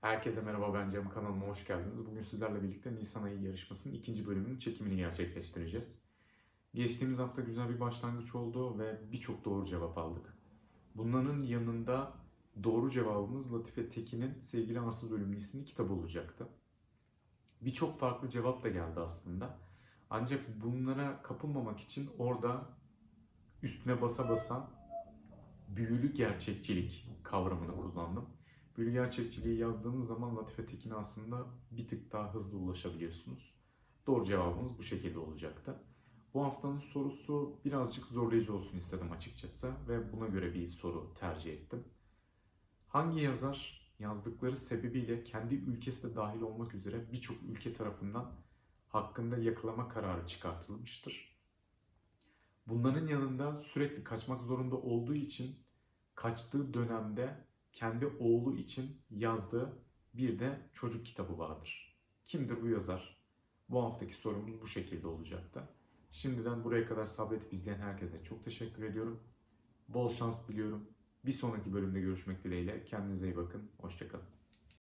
Herkese merhaba ben Cem kanalıma hoş geldiniz. Bugün sizlerle birlikte Nisan ayı yarışmasının ikinci bölümünün çekimini gerçekleştireceğiz. Geçtiğimiz hafta güzel bir başlangıç oldu ve birçok doğru cevap aldık. Bunların yanında doğru cevabımız Latife Tekin'in Sevgili Arsız Ölümlü isimli kitabı olacaktı. Birçok farklı cevap da geldi aslında. Ancak bunlara kapılmamak için orada üstüne basa basa büyülü gerçekçilik kavramını kullandım. Büyülü gerçekçiliği yazdığınız zaman Latife Tekin'e aslında bir tık daha hızlı ulaşabiliyorsunuz. Doğru cevabımız bu şekilde olacaktı. Bu haftanın sorusu birazcık zorlayıcı olsun istedim açıkçası ve buna göre bir soru tercih ettim. Hangi yazar yazdıkları sebebiyle kendi ülkesi de dahil olmak üzere birçok ülke tarafından hakkında yakalama kararı çıkartılmıştır? Bunların yanında sürekli kaçmak zorunda olduğu için kaçtığı dönemde kendi oğlu için yazdığı bir de çocuk kitabı vardır. Kimdir bu yazar? Bu haftaki sorumuz bu şekilde olacaktı. Şimdiden buraya kadar sabredip izleyen herkese çok teşekkür ediyorum. Bol şans diliyorum. Bir sonraki bölümde görüşmek dileğiyle. Kendinize iyi bakın. Hoşçakalın.